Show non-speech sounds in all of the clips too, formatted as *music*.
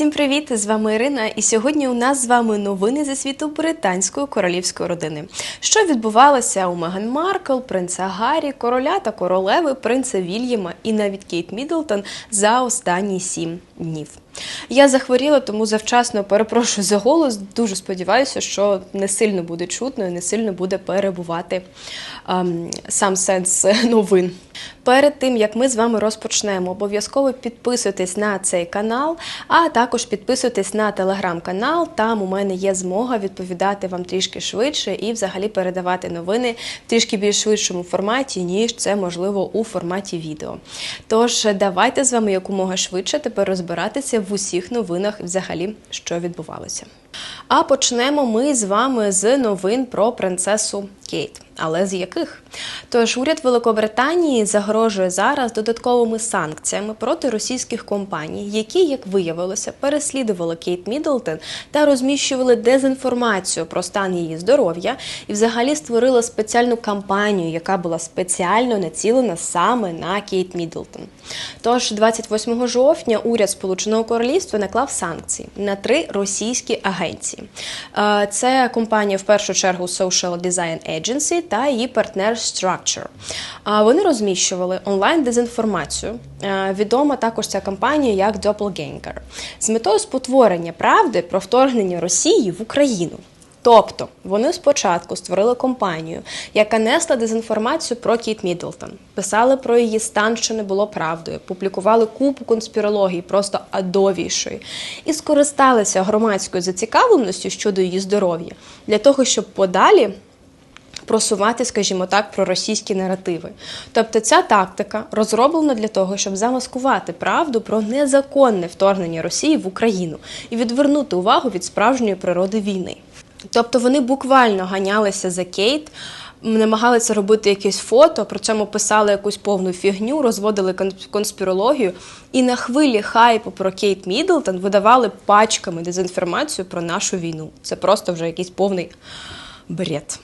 Всім привіт! З вами Ірина. І сьогодні у нас з вами новини зі світу британської королівської родини. Що відбувалося у Меган Маркл, принца Гаррі, короля та королеви, принца Вільяма і навіть Кейт Міддлтон за останні сім днів. Я захворіла, тому завчасно перепрошую за голос. Дуже сподіваюся, що не сильно буде чутно і не сильно буде перебувати ем, сам сенс новин. Перед тим як ми з вами розпочнемо, обов'язково підписуйтесь на цей канал, а також підписуйтесь на телеграм-канал. Там у мене є змога відповідати вам трішки швидше і взагалі передавати новини в трішки більш швидшому форматі, ніж це можливо у форматі відео. Тож давайте з вами якомога швидше тепер розбиратися в усіх новинах, взагалі, що відбувалося. А почнемо ми з вами з новин про принцесу Кейт. Але з яких? Тож уряд Великобританії загрожує зараз додатковими санкціями проти російських компаній, які, як виявилося, переслідували Кейт Міддлтон та розміщували дезінформацію про стан її здоров'я і взагалі створили спеціальну кампанію, яка була спеціально націлена саме на Кейт Міддлтон. Тож 28 жовтня уряд Сполученого Королівства наклав санкції на три російські агенції. Е, Це компанія в першу чергу Social Design Agency та її партнер Structure. А Вони розміщували онлайн дезінформацію. Е, Відома також ця компанія як Doppelganger з метою спотворення правди про вторгнення Росії в Україну. Тобто вони спочатку створили компанію, яка несла дезінформацію про Кіт Міддлтон, писали про її стан, що не було правдою, публікували купу конспірології, просто адовішої, і скористалися громадською зацікавленістю щодо її здоров'я для того, щоб подалі. Просувати, скажімо так, проросійські наративи. Тобто ця тактика розроблена для того, щоб замаскувати правду про незаконне вторгнення Росії в Україну і відвернути увагу від справжньої природи війни. Тобто вони буквально ганялися за Кейт, намагалися робити якесь фото, при цьому писали якусь повну фігню, розводили конспірологію і на хвилі хайпу про Кейт Міддлтон видавали пачками дезінформацію про нашу війну. Це просто вже якийсь повний бред.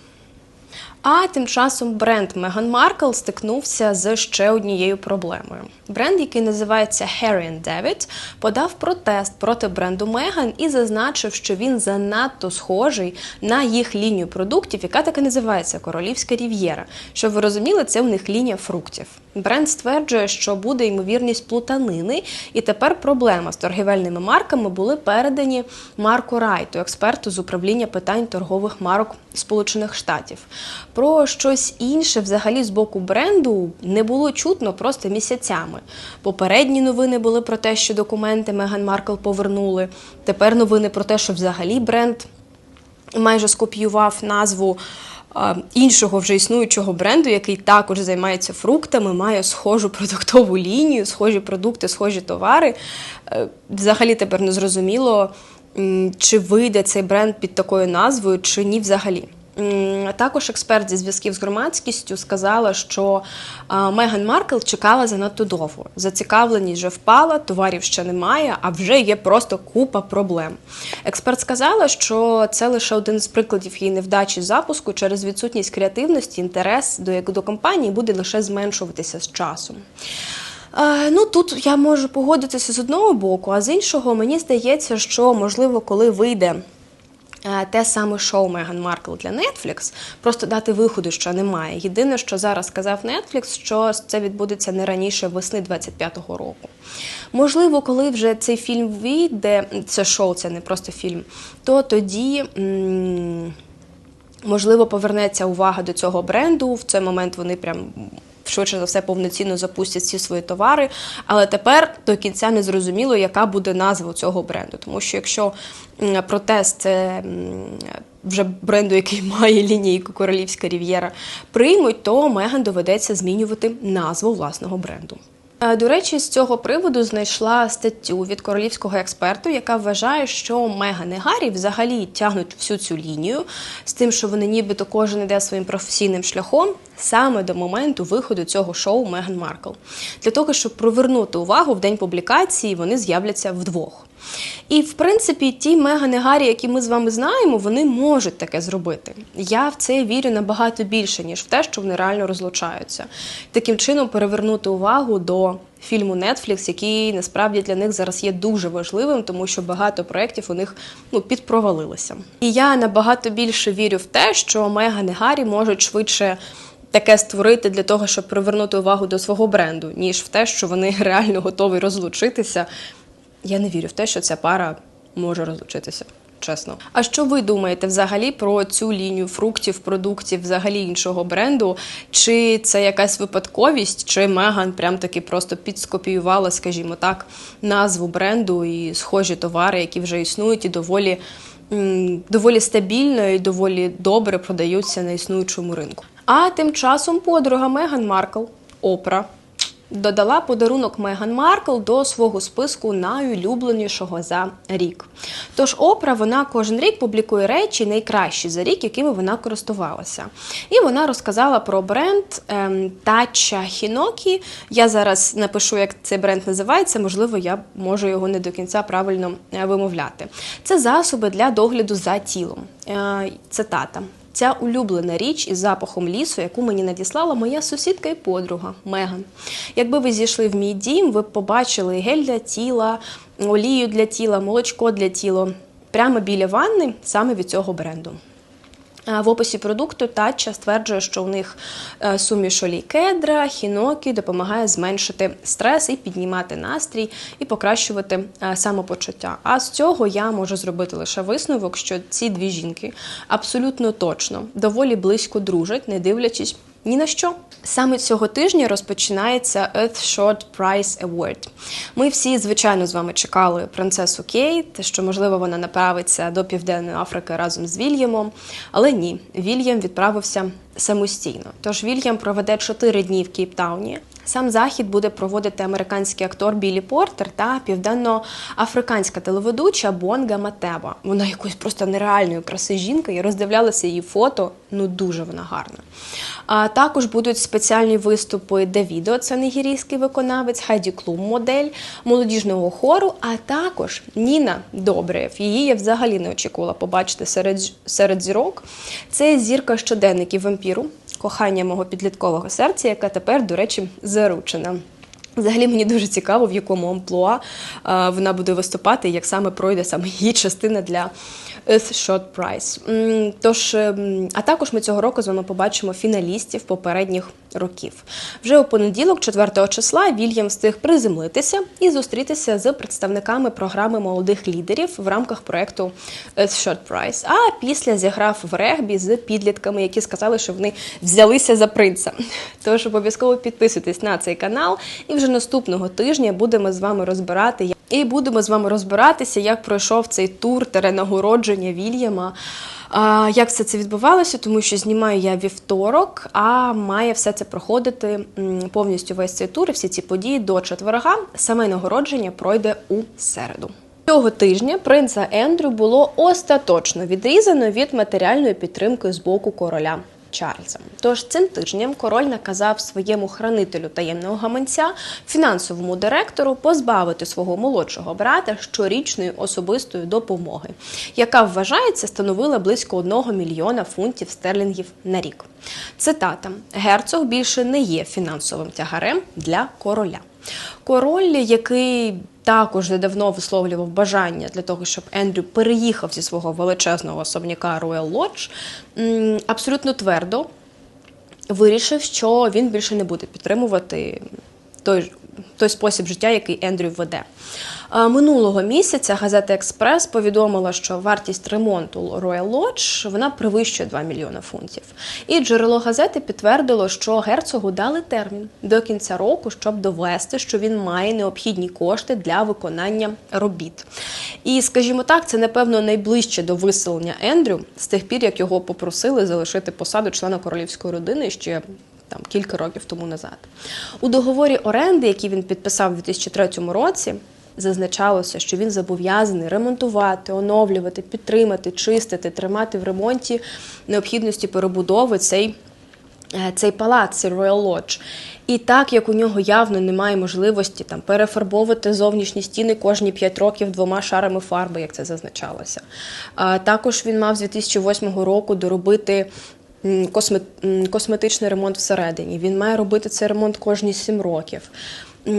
А тим часом бренд Meghan Markle стикнувся з ще однією проблемою. Бренд, який називається Harry David, подав протест проти бренду Меган і зазначив, що він занадто схожий на їх лінію продуктів, яка так і називається Королівська Рів'єра. Щоб ви розуміли, це в них лінія фруктів. Бренд стверджує, що буде ймовірність плутанини, і тепер проблема з торгівельними марками були передані Марку Райту, експерту з управління питань торгових марок Сполучених Штатів. Про щось інше, взагалі, з боку бренду не було чутно просто місяцями. Попередні новини були про те, що документи Меган Маркл повернули. Тепер новини про те, що взагалі бренд майже скопіював назву. Іншого вже існуючого бренду, який також займається фруктами, має схожу продуктову лінію, схожі продукти, схожі товари. Е, взагалі тепер не зрозуміло, чи вийде цей бренд під такою назвою, чи ні взагалі. Також експерт зі зв'язків з громадськістю сказала, що Меган Маркл чекала занадто довго. Зацікавленість вже впала, товарів ще немає, а вже є просто купа проблем. Експерт сказала, що це лише один з прикладів її невдачі запуску через відсутність креативності, інтерес до до компанії буде лише зменшуватися з часом. Ну тут я можу погодитися з одного боку, а з іншого мені здається, що можливо, коли вийде. Е, те саме шоу Меган Маркл для Netflix, просто дати виходу, що немає. Єдине, що зараз сказав Netflix, що це відбудеться не раніше весни 25-го року. Можливо, коли вже цей фільм вийде, це шоу, це не просто фільм, то тоді. Можливо, повернеться увага до цього бренду. В цей момент вони прям швидше за все повноцінно запустять всі свої товари. Але тепер до кінця не зрозуміло, яка буде назва цього бренду. Тому що якщо протест це вже бренду, який *laughs* має лінійку Королівська Рів'єра, приймуть, то Меган доведеться змінювати назву власного бренду. Е, до речі, з цього приводу знайшла статтю від королівського експерту, яка вважає, що Меган і Гаррі взагалі тягнуть всю цю лінію з тим, що вони нібито кожен йде своїм професійним шляхом саме до моменту виходу цього шоу Меган Маркл. Для того, щоб привернути увагу в день публікації, вони з'являться вдвох. І, в принципі, ті Мегани Гаррі, які ми з вами знаємо, вони можуть таке зробити. Я в це вірю набагато більше, ніж в те, що вони реально розлучаються. Таким чином перевернути увагу до фільму Netflix, який насправді для них зараз є дуже важливим, тому що багато проєктів у них ну, підпровалилося. І я набагато більше вірю в те, що Меган і Гаррі можуть швидше. Таке створити для того, щоб привернути увагу до свого бренду, ніж в те, що вони *laughs* реально готові розлучитися. Я не вірю в те, що ця пара може розлучитися. Чесно. А що ви думаєте взагалі про цю лінію фруктів, продуктів, взагалі іншого бренду? Чи це якась випадковість, чи Меган прям таки просто підскопіювала, скажімо так, назву бренду і схожі товари, які вже існують, і доволі, доволі стабільно і доволі добре продаються на існуючому ринку. А тим часом подруга Меган Маркл, Опра, додала подарунок Меган Маркл до свого списку найулюбленішого за рік. Тож Опра вона кожен рік публікує речі найкращі за рік, якими вона користувалася. І вона розказала про бренд ем, Тача Хінокі. Я зараз напишу, як цей бренд називається, можливо, я можу його не до кінця правильно е, вимовляти. Це засоби для догляду за тілом. Е, Цитата. Ця улюблена річ із запахом лісу, яку мені надіслала моя сусідка і подруга Меган. Якби ви зійшли в мій дім, ви б побачили гель для тіла, олію для тіла, молочко для тіла прямо біля ванни саме від цього бренду. А В описі продукту Татча стверджує, що у них е, суміш олій кедра, хінокі допомагає зменшити стрес і піднімати настрій і покращувати е, самопочуття. А з цього я можу зробити лише висновок, що ці дві жінки абсолютно точно доволі близько дружать, не дивлячись ні на що. Саме цього тижня розпочинається Earth Short Prize Award. Ми всі, звичайно, з вами чекали принцесу Кейт, що, можливо, вона направиться до Південної Африки разом з Вільямом. Але ні, Вільям відправився самостійно. Тож Вільям проведе 4 дні в Кейптауні. Сам захід буде проводити американський актор Білі Портер та південно-африканська телеведуча Бонга Матеба. Вона якоїсь просто нереальної краси жінка. Я роздивлялася її фото. Ну дуже вона гарна. А також будуть спеціальні виступи Девідо, це нігерійський виконавець, Хайді Клум, модель молодіжного хору. А також Ніна Добреєв. Її я взагалі не очікувала побачити серед серед зірок. Це зірка щоденників вампіру кохання мого підліткового серця, яка тепер, до речі, заручена. Взагалі мені дуже цікаво, в якому амплуа е, вона буде виступати, як саме пройде саме її частина для Earth Shot Prize. Тож, ем, а також ми цього року з вами побачимо фіналістів попередніх років. Вже у понеділок, 4 числа, Вільям встиг приземлитися і зустрітися з представниками програми молодих лідерів в рамках проекту Earth Prize. А після зіграв в регбі з підлітками, які сказали, що вони взялися за принца. Тож обов'язково підписуйтесь на цей канал, і вже наступного тижня будемо з вами розбирати. І будемо з вами розбиратися, як пройшов цей тур нагородження Вільяма. Як все це відбувалося, тому що знімаю я вівторок, а має все це проходити повністю весь цей тур, всі ці події до четверга. Саме нагородження пройде у середу. Цього тижня принца Ендрю було остаточно відрізано від матеріальної підтримки з боку короля. Чарльза. Тож цим тижнем король наказав своєму хранителю таємного гаманця, фінансовому директору, позбавити свого молодшого брата щорічної особистої допомоги, яка вважається становила близько 1 мільйона фунтів стерлінгів на рік. Цитата: герцог більше не є фінансовим тягарем для короля. Король, який також недавно висловлював бажання для того, щоб Ендрю переїхав зі свого величезного особняка Royal Lodge, абсолютно твердо вирішив, що він більше не буде підтримувати той той спосіб життя, який Ендрю веде. Минулого місяця газета Експрес повідомила, що вартість ремонту Royal Lodge вона перевищує 2 мільйони фунтів. І джерело газети підтвердило, що герцогу дали термін до кінця року, щоб довести, що він має необхідні кошти для виконання робіт. І, скажімо так, це напевно найближче до виселення Ендрю з тих пір, як його попросили залишити посаду члена королівської родини ще там кілька років тому назад. У договорі оренди, який він підписав у 2003 році, зазначалося, що він зобов'язаний ремонтувати, оновлювати, підтримати, чистити, тримати в ремонті необхідності перебудови цей. Е, цей палац, цей Royal Lodge. І так як у нього явно немає можливості там перефарбовувати зовнішні стіни кожні 5 років двома шарами фарби, як це зазначалося. А також він мав з 2008 року доробити косметичний ремонт всередині. Він має робити цей ремонт кожні 7 років.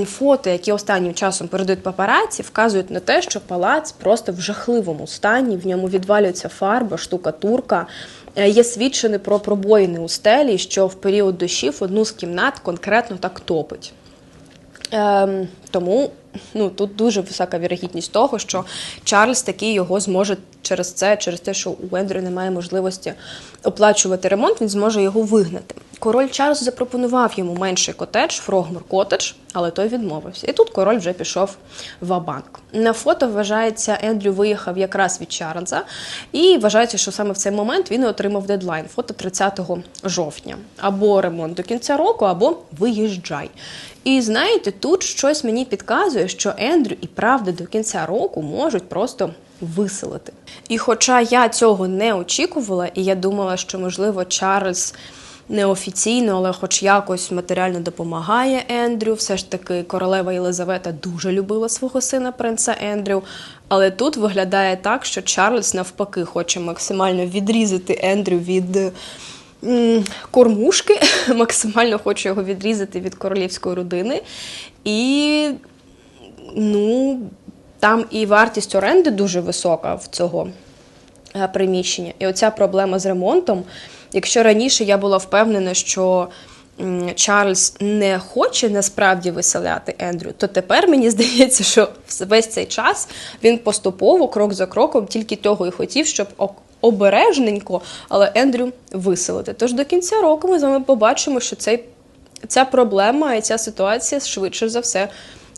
Фото, які останнім часом передають папараці, вказують на те, що палац просто в жахливому стані, в ньому відвалюється фарба, штукатурка. Е, Є свідчини про пробоїни у стелі, що в період дощів одну з кімнат конкретно так топить. Тому ну, тут дуже висока вірогідність того, що Чарльз таки його зможе через це, через те, що у Ендрю немає можливості оплачувати ремонт, він зможе його вигнати. Король Чарльз запропонував йому менший котедж, Фрогмор Котедж, але той відмовився. І тут король вже пішов в банк. На фото вважається, Ендрю виїхав якраз від Чарльза, і вважається, що саме в цей момент він отримав дедлайн фото 30 жовтня. Або ремонт до кінця року, або виїжджай. І знаєте, тут щось мені підказує, що Ендрю і правда до кінця року можуть просто виселити. І хоча я цього не очікувала, і я думала, що можливо Чарльз неофіційно, але хоч якось матеріально допомагає Ендрю. Все ж таки, королева Єлизавета дуже любила свого сина принца Ендрю. Але тут виглядає так, що Чарльз навпаки хоче максимально відрізати Ендрю від кормушки, *laughs* максимально хоче його відрізати від королівської родини. І ну, там і вартість оренди дуже висока в цього е, приміщення. І оця проблема з ремонтом. Якщо раніше я була впевнена, що Чарльз не хоче насправді виселяти Ендрю, то тепер мені *laughs* здається, що весь цей час він поступово, крок за кроком, тільки того і хотів, щоб обережненько, але Ендрю виселити. Тож до кінця року ми з вами побачимо, що цей, ця проблема і ця ситуація швидше за все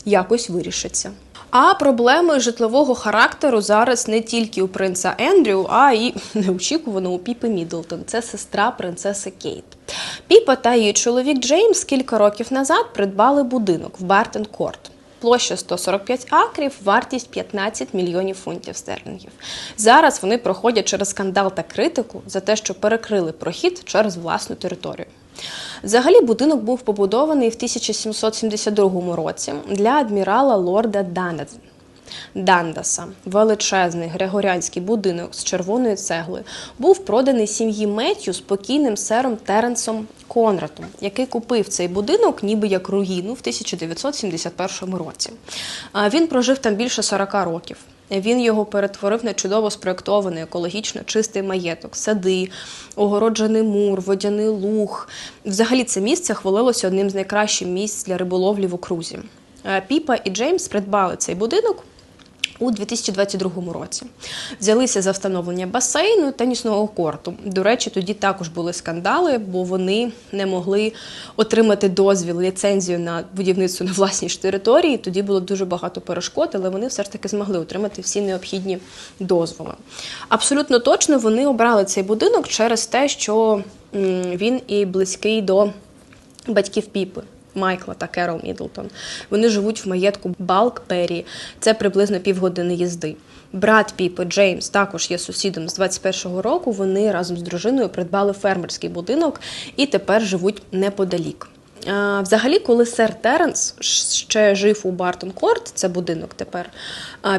якось вирішиться. А проблеми житлового характеру зараз не тільки у принца Ендрю, а й *laughs* неочікувано у Піпи Мідлтон. Це сестра принцеси Кейт. Піпа та її чоловік Джеймс кілька років назад придбали будинок в Бартон Корт. Площа 145 акрів, вартість 15 мільйонів фунтів стерлінгів. Зараз вони проходять через скандал та критику за те, що перекрили прохід через власну територію. Взагалі будинок був побудований в 1772 році для адмірала лорда Данет. Дандаса, величезний григоріанський будинок з червоної цегли, був проданий сім'ї Меттю спокійним сером Теренсом Конратом, який купив цей будинок ніби як руїну в 1971 році. Він прожив там більше 40 років. Він його перетворив на чудово спроєктований екологічно чистий маєток, сади, огороджений мур, водяний луг. Взагалі це місце хвалилося одним з найкращих місць для риболовлі в окрузі. Е, Піпа і Джеймс придбали цей будинок. У 2022 році взялися за встановлення басейну тенісного корту. До речі, тоді також були скандали, бо вони не могли отримати дозвіл, ліцензію на будівництво на власній ж території. Тоді було дуже багато перешкод, але вони все ж таки змогли отримати всі необхідні дозволи. Абсолютно точно вони обрали цей будинок через те, що він і близький до батьків Піпи. Майкла та Керол Мідлтон. Вони живуть в маєтку Балкбері, Це приблизно півгодини їзди. Брат Піпи Джеймс також є сусідом з 21-го року. Вони разом з дружиною придбали фермерський будинок і тепер живуть неподалік. Взагалі, коли сер Теренс ще жив у Бартон Корт, це будинок тепер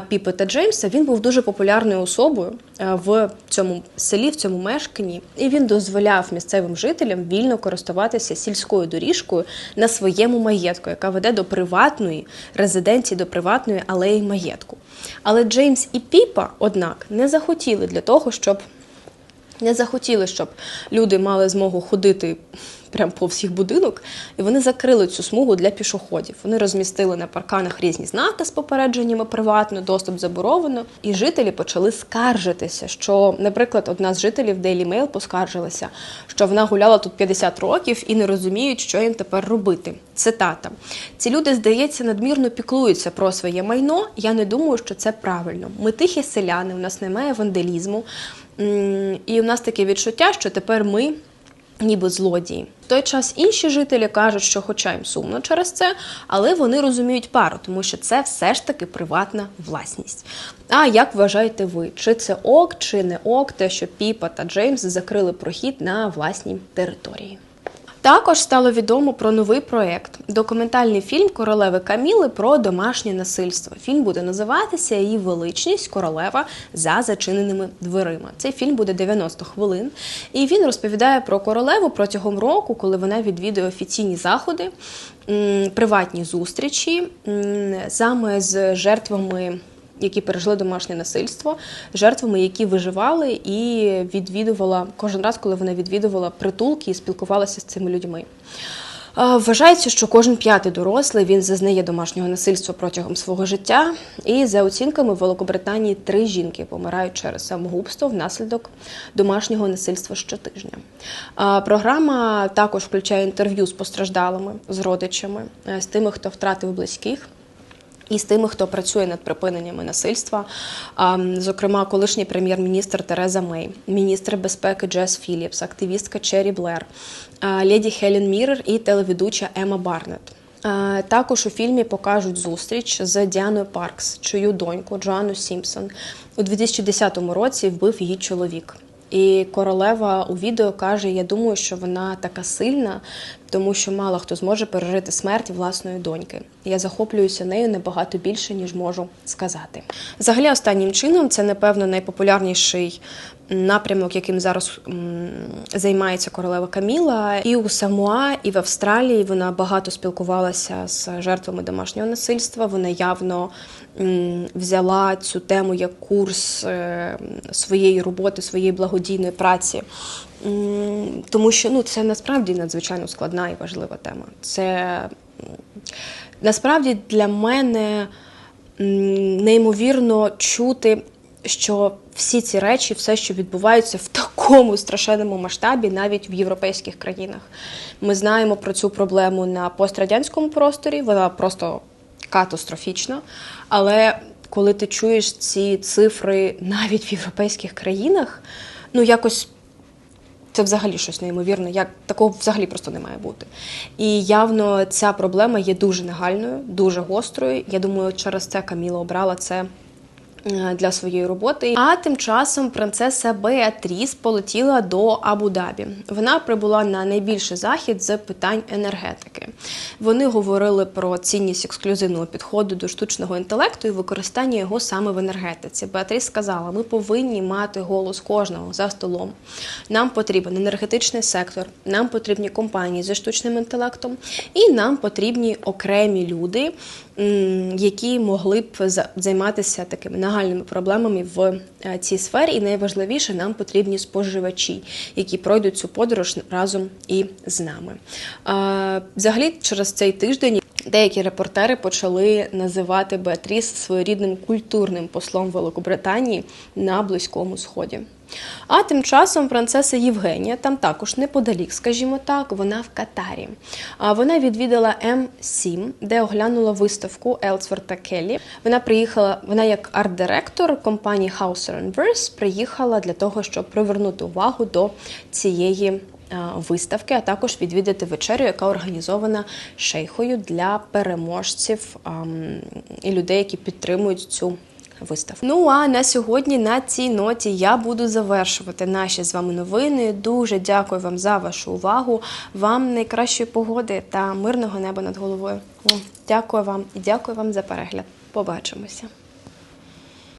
Піпи та Джеймса, він був дуже популярною особою в цьому селі, в цьому мешканні, і він дозволяв місцевим жителям вільно користуватися сільською доріжкою на своєму маєтку, яка веде до приватної резиденції, до приватної алеї маєтку. Але Джеймс і Піпа, однак, не захотіли для того, щоб не захотіли, щоб люди мали змогу ходити прямо по всіх будинок, і вони закрили цю смугу для пішоходів. Вони розмістили на парканах різні знаки з попередженнями приватно, доступ заборонено. І жителі почали скаржитися. Що, наприклад, одна з жителів Daily Mail поскаржилася, що вона гуляла тут 50 років і не розуміють, що їм тепер робити. Цитата: ці люди, здається, надмірно піклуються про своє майно. Я не думаю, що це правильно. Ми тихі селяни, у нас немає вандалізму. І у нас таке відчуття, що тепер ми ніби злодії. В той час інші жителі кажуть, що хоча їм сумно через це, але вони розуміють пару, тому що це все ж таки приватна власність. А як вважаєте ви, чи це ок, чи не ок, те, що Піпа та Джеймс закрили прохід на власній території? Також стало відомо про новий проект документальний фільм Королеви Каміли про домашнє насильство. Фільм буде називатися Її величність королева за зачиненими дверима. Цей фільм буде 90 хвилин, і він розповідає про королеву протягом року, коли вона відвідує офіційні заходи, приватні зустрічі саме з жертвами які пережили домашнє насильство, жертвами, які виживали, і відвідувала кожен раз, коли вона відвідувала притулки і спілкувалася з цими людьми. Вважається, що кожен п'ятий дорослий він зазнає домашнього насильства протягом свого життя. І за оцінками в Великобританії три жінки помирають через самогубство внаслідок домашнього насильства щотижня. Програма також включає інтерв'ю з постраждалими, з родичами, е, з тими, хто втратив близьких. І з тими, хто працює над припиненнями насильства, зокрема, колишній прем'єр-міністр Тереза Мей, міністр безпеки Джес Філіпс, активістка Черрі Блер, леді Хелен Міррер і телеведуча Ема Барнетт. Також у фільмі покажуть зустріч з Діаною Паркс, чию доньку Джоанну Сімпсон у 2010 році вбив її чоловік. І королева у відео каже: Я думаю, що вона така сильна, тому що мало хто зможе пережити смерть власної доньки. Я захоплююся нею набагато більше, ніж можу сказати. Взагалі, останнім чином це, напевно, найпопулярніший напрямок, яким зараз займається королева Каміла. І у Самуа, і в Австралії вона багато спілкувалася з жертвами домашнього насильства. Вона явно взяла цю тему як курс е, своєї роботи, своєї благодійної праці. Тому що ну, це насправді надзвичайно складна і важлива тема. Це насправді для мене неймовірно чути, що всі ці речі, все, що відбувається в такому страшенному масштабі, навіть в європейських країнах. Ми знаємо про цю проблему на пострадянському просторі, вона просто катастрофічна. Але коли ти чуєш ці цифри навіть в європейських країнах, ну якось це взагалі щось неймовірне. Як такого взагалі просто не має бути. І явно ця проблема є дуже нагальною, дуже гострою. Я думаю, через це Каміла обрала це. Е, Для своєї роботи. А тим часом принцеса Беатріс полетіла до Абу-Дабі. Вона прибула на найбільший захід з питань енергетики. Вони говорили про цінність ексклюзивного підходу до штучного інтелекту і використання його саме в енергетиці. Беатріс сказала: ми повинні мати голос кожного за столом. Нам потрібен енергетичний сектор, нам потрібні компанії зі штучним інтелектом, і нам потрібні окремі люди, які могли б за- займатися такими нагальними проблемами в е, цій сфері. І найважливіше, нам потрібні споживачі, які пройдуть цю подорож разом і з нами. Взагалі, через цей тиждень. Деякі репортери почали називати Беатріс своєрідним культурним послом Великобританії на Близькому Сході. А тим часом принцеса Євгенія, там також неподалік, скажімо так, вона в Катарі. А Вона відвідала М7, де оглянула виставку Елсворта Келлі. Вона приїхала, вона як арт-директор компанії Hauser Verse приїхала для того, щоб привернути увагу до цієї виставки, а також відвідати вечерю, яка організована шейхою для переможців і людей, які підтримують цю виставку. Ну а на сьогодні на цій ноті я буду завершувати наші з вами новини. Дуже дякую вам за вашу увагу. Вам найкращої погоди та мирного неба над головою. Дякую вам і дякую вам за перегляд. Побачимося.